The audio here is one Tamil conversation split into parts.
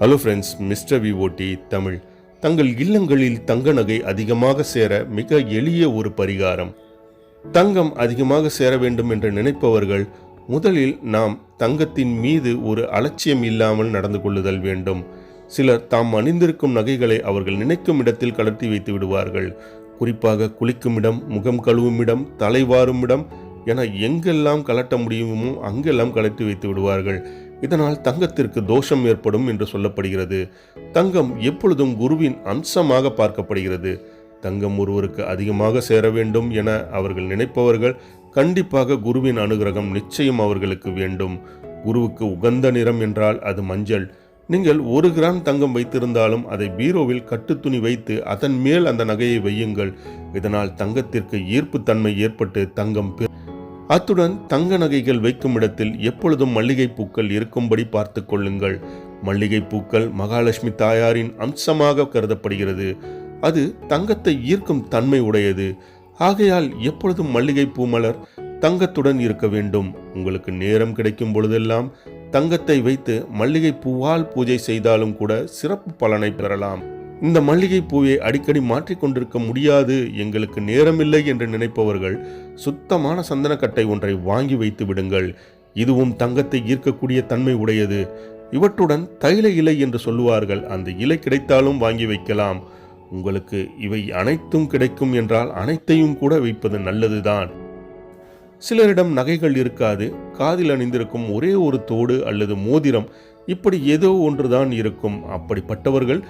Hello friends mister VOD Tamil. தங்கள் இல்லங்களில் தங்க நகை அதிகமாக சேர மிக எளிய ஒரு பரிகாரம். தங்கம் அதிகமாக சேர வேண்டும் என்று நினைப்பவர்கள் முதலில் நாம் தங்கத்தின் மீது ஒரு அலட்சியம் இல்லாமல் நடந்து கொள்ளுதல் வேண்டும். சிலர் தாம் அணிந்திருக்கும் நகைகளை அவர்கள் நினைக்கும் இடத்தில் கலர்த்தி வைத்து விடுவார்கள். குறிப்பாக குளிக்கும் இடம் முகம் கழுவும் இடம் தலைவாரும் இடம் என எங்கெல்லாம் கலட்ட முடியுமோ அங்கெல்லாம் கலட்டி வைத்து விடுவார்கள். இதனால் தங்கத்திற்கு தோஷம் ஏற்படும் என்று சொல்லப்படுகிறது. தங்கம் எப்பொழுதும் குருவின் அம்சமாக பார்க்கப்படுகிறது. தங்கம் ஒருவருக்கு அதிகமாக சேர வேண்டும் என அவர்கள் நினைப்பவர்கள் கண்டிப்பாக குருவின் அனுகிரகம் நிச்சயம் அவர்களுக்கு வேண்டும். குருவுக்கு உகந்த நிறம் என்றால் அது மஞ்சள். நீங்கள் ஒரு கிராம் தங்கம் வைத்திருந்தாலும் அதை பீரோவில் கட்டுத்துணி வைத்து அதன் மேல் அந்த நகையை வையுங்கள். இதனால் தங்கத்திற்கு ஈர்ப்புத்தன்மை ஏற்பட்டு தங்கம் பெரு அத்துடன் தங்க நகைகள் வைக்கும் இடத்தில் எப்பொழுதும் மல்லிகை பூக்கள் இருக்கும்படி பார்த்து கொள்ளுங்கள். மல்லிகை பூக்கள் மகாலட்சுமி தாயாரின் அம்சமாக கருதப்படுகிறது. அது தங்கத்தை ஈர்க்கும் தன்மை உடையது. ஆகையால் எப்பொழுதும் மல்லிகை பூமலர் தங்கத்துடன் இருக்க வேண்டும். உங்களுக்கு நேரம் கிடைக்கும் பொழுதெல்லாம் தங்கத்தை வைத்து மல்லிகை பூவால் பூஜை செய்தாலும் கூட சிறப்பு பலனை பெறலாம். இந்த மல்லிகை பூவை அடிக்கடி மாற்றிக்கொண்டிருக்க முடியாது எங்களுக்கு நேரமில்லை என்று நினைப்பவர்கள் சுத்தமான சந்தனக்கட்டை ஒன்றை வாங்கி வைத்து விடுங்கள். இதுவும் தங்கத்தை ஈர்க்கக்கூடிய தன்மை உடையது. இவற்றுடன் தைல இலை என்று சொல்லுவார்கள் அந்த இலை கிடைத்தாலும் வாங்கி வைக்கலாம். உங்களுக்கு இவை அனைத்தும் கிடைக்கும் என்றால் அனைத்தையும் கூட வைப்பது நல்லதுதான். சிலரிடம் நகைகள் இருக்காது காதில் அணிந்திருக்கும் ஒரே ஒரு தோடு அல்லது மோதிரம் இப்படி ஏதோ ஒன்றுதான் இருக்கும். அப்படிப்பட்டவர்கள்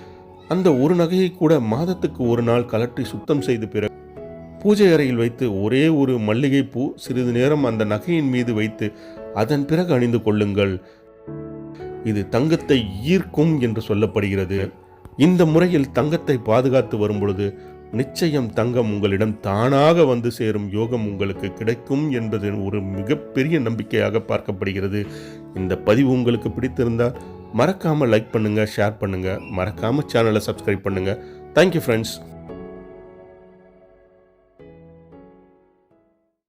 அந்த ஒரு நகையை கூட மாதத்துக்கு ஒரு நாள் கலற்றி சுத்தம் செய்து பிறகு பூஜை அறையில் வைத்து ஒரே ஒரு மல்லிகை பூ சிறிது நேரம் அந்த நகையின் மீது வைத்து அதன் பிறகு அணிந்து கொள்ளுங்கள். இது தங்கத்தை ஈர்க்கும் என்று சொல்லப்படுகிறது. இந்த முறையில் தங்கத்தை பாதுகாத்து வரும்பொழுது நிச்சயம் தங்கம் உங்களிடம் தானாக வந்து சேரும் யோகம் உங்களுக்கு கிடைக்கும் என்பது ஒரு மிகப்பெரிய நம்பிக்கையாக பார்க்கப்படுகிறது. இந்த பதிவு உங்களுக்கு பிடித்திருந்தால் மறக்காமல் லைக் பண்ணுங்கள் ஷேர் பண்ணுங்கள் மறக்காமல் சேனலை சப்ஸ்கிரைப் பண்ணுங்கள் தேங்க்யூ ஃப்ரெண்ட்ஸ்